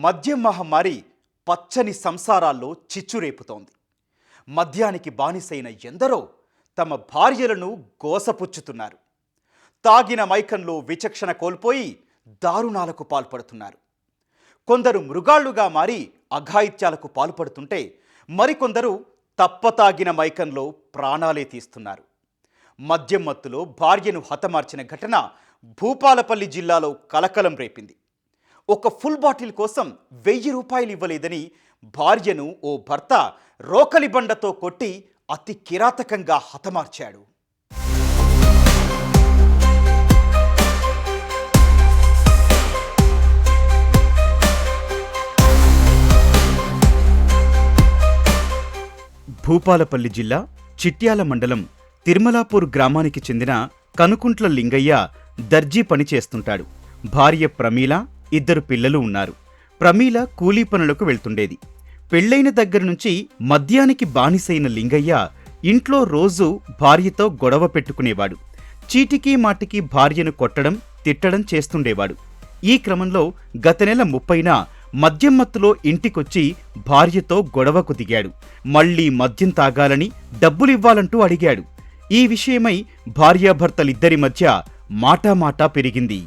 మద్యం మహమ్మారి పచ్చని సంసారాల్లో చిచ్చురేపుతోంది. మద్యానికి బానిసైన ఎందరో తమ భార్యలను గోసపుచ్చుతున్నారు. తాగిన మైకంలో విచక్షణ కోల్పోయి దారుణాలకు పాల్పడుతున్నారు. కొందరు మృగాళ్ళుగా మారి అఘాయిత్యాలకు పాల్పడుతుంటే మరికొందరు తప్పతాగిన మైకంలో ప్రాణాలే తీస్తున్నారు. మద్యం మత్తులో భార్యను హతమార్చిన ఘటన భూపాలపల్లి జిల్లాలో కలకలం రేపింది. ఒక ఫుల్ బాటిల్ కోసం వెయ్యి రూపాయలు ఇవ్వలేదని భార్యను ఓ భర్త రోకలి బండతో కొట్టి అతి కిరాతకంగా హతమార్చాడు. భూపాలపల్లి జిల్లా చిట్యాల మండలం తిరుమలాపూర్ గ్రామానికి చెందిన కనుకుంట్ల లింగయ్య దర్జీ పని చేస్తుంటాడు భార్య ప్రమీల ఇద్దరు పిల్లలు ఉన్నారు. ప్రమీల కూలీ పనులకు వెళ్తుండేది. పెళ్ళైన దగ్గర నుంచి మద్యానికి బానిసైన లింగయ్య ఇంట్లో రోజు భార్యతో గొడవ పెట్టుకునేవాడు. చీటికి మాటికి భార్యను కొట్టడం తిట్టడం చేస్తుండేవాడు. ఈ క్రమంలో గత నెల ముప్పైన మద్యం మత్తులో ఇంటికొచ్చి భార్యతో గొడవకు దిగాడు. మళ్ళీ మద్యం తాగాలని డబ్బులివ్వాలంటూ అడిగాడు. ఈ విషయమై భార్యాభర్తలిద్దరి మధ్య మాటామాటా పెరిగింది.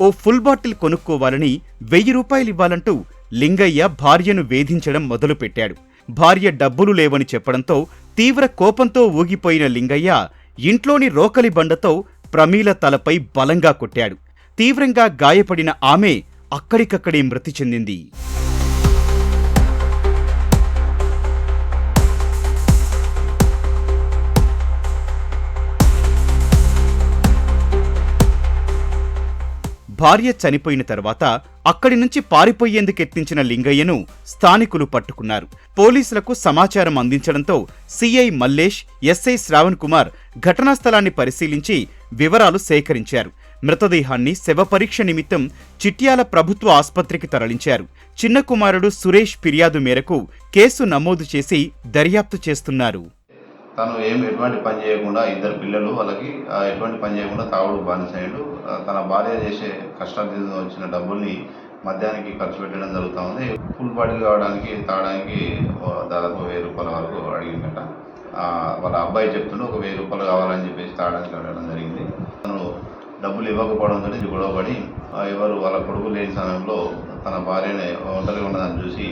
ఓ ఫుల్ బాటిల్ కొనుక్కోవాలని వెయ్యి రూపాయలివ్వాలంటూ లింగయ్య భార్యను వేధించడం మొదలుపెట్టాడు. భార్య డబ్బులు లేవని చెప్పడంతో తీవ్ర కోపంతో ఊగిపోయిన లింగయ్య ఇంట్లోని రోకలి బండతో ప్రమీల తలపై బలంగా కొట్టాడు. తీవ్రంగా గాయపడిన ఆమె అక్కడికక్కడే మృతి చెందింది. భార్య చనిపోయిన తర్వాత అక్కడి నుంచి పారిపోయేందుకెత్తించిన లింగయ్యను స్థానికులు పట్టుకున్నారు. పోలీసులకు సమాచారం అందించడంతో సిఐ మల్లేష్ ఎస్ఐ శ్రావణ్ కుమార్ ఘటనా స్థలాన్ని పరిశీలించి వివరాలు సేకరించారు. మృతదేహాన్ని శవ పరీక్ష నిమిత్తం చిట్యాల ప్రభుత్వ ఆస్పత్రికి తరలించారు. చిన్న కుమారుడు సురేష్ ఫిర్యాదు మేరకు కేసు నమోదు చేసి దర్యాప్తు చేస్తున్నారు. తను ఏం ఎటువంటి పని చేయకుండా ఇద్దరు పిల్లలు వాళ్ళకి ఎటువంటి పని చేయకుండా తాగుడు బానిసయ్యాడు. తన భార్య చేసే కష్టార్జితం వచ్చిన డబ్బుల్ని మద్యానికి ఖర్చు పెట్టడం జరుగుతూ ఉంది ఫుల్ బాడీ కావడానికి తాగడానికి దాదాపు వెయ్యి రూపాయల వరకు అడిగిందట. వాళ్ళ అబ్బాయి చెప్తుండే ఒక వెయ్యి రూపాయలు కావాలని చెప్పేసి తాగడానికి అడగడం జరిగింది. తను డబ్బులు ఇవ్వకపోవడంతో గొడవపడి ఎవరు వాళ్ళ కొడుకు లేని సమయంలో తన భార్యని ఒంటరిగా ఉన్నదాన్ని చూసి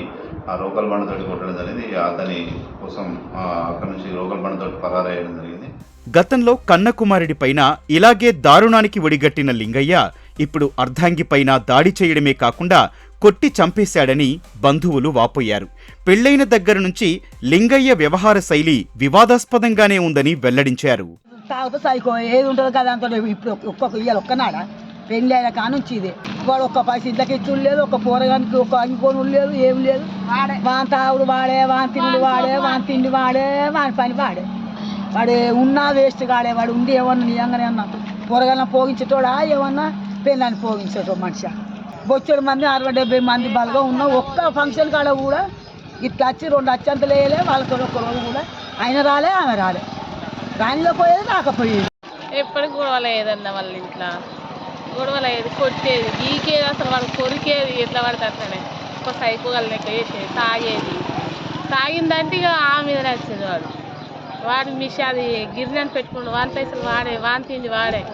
ఆ రోకల్ బండతోటి కొట్టడం జరిగింది. అతని కోసం అక్కడి నుంచి రోకల్ బండతోటి పరారయ్యడం జరిగింది. గతంలో కన్నకుమారుడిపైన ఇలాగే దారుణానికి ఒడిగట్టిన లింగయ్య ఇప్పుడు అర్ధాంగిపైన దాడి చేయడమే కాకుండా కొట్టి చంపేశాడని బంధువులు వాపోయారు. పెళ్ళైన దగ్గర నుంచి లింగయ్య వ్యవహార శైలి వివాదాస్పదంగానే ఉందని వెల్లడించారు. తాగితే సైకో ఏది ఉంటుందో కదా అంత ఇప్పుడు ఒక్కొక్క ఇయ్యాలి ఒక్కనాడ? పెళ్ళి అయిన కానుంచి ఇది. వాడు ఒక్క పైస ఇంట్లోకి ఇచ్చుడు లేదు ఒక కూరగానికి ఒక అంగిపోను లేదు ఏం లేదు. వాని తాగుడు వాడే వాని తిండి వాడే వాని తిండి వాడే వాని పని వాడే. వాడు ఉన్నా వేస్ట్ కాడే వాడు ఉండి ఏమన్నా నిజంగానే అన్నా కూరగాయలను పోగించేటోడా ఏమన్నా పెళ్ళని పోగించేటో మనిషి. బొచ్చెడు మంది అరవై డెబ్బై మంది బలగా ఉన్న ఒక్క ఫంక్షన్ కాడ కూడా ఇట్లా వచ్చి రెండు అత్యంతలు వేయలే వాళ్ళతో ఒక రోజు కూడా. ఆయన రాలే ఆమె రాలే. రానిలో పోయేది రాకపోయేది ఎప్పటికి గొడవలు అయ్యేదన్న వాళ్ళ ఇంట్లో? గొడవలు అయ్యేది కొట్టేది గీకేది అసలు వాడు కొరికేది ఎట్లా పడితే అట్లనే. ఒక సైకోగల లెక్క చేసేది తాగేది. తాగిందంటే ఇక ఆ మీద నచ్చింది వాడు. వాడు మిషి అది గిరిని పెట్టుకున్నాడు వాని పైసలు వాడే వాని తిండి వాడే.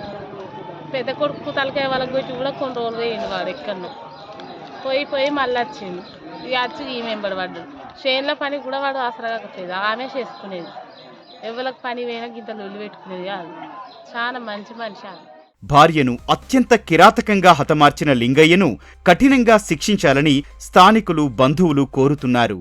పెద్ద కొడుకు తలకాయ వాళ్ళకి గురించి కూడా కొన్ని రోజులు పోయింది వాడు ఎక్కడో పోయి పోయి మళ్ళీ వచ్చింది ఇక వచ్చి ఈ మెంబడి పడ్డాడు. చేనుల పని కూడా వాడు ఆసరా కాకపోయేది ఆమె చేసుకునేది. ఎవరికి పని పోయినా గింత లొల్లి పెట్టుకునేది కాదు. చాలా మంచి మనిషి ఆమె. భార్యను అత్యంత కిరాతకంగా హతమార్చిన లింగయ్యను కఠినంగా శిక్షించాలని స్థానికులు బంధువులు కోరుతున్నారు.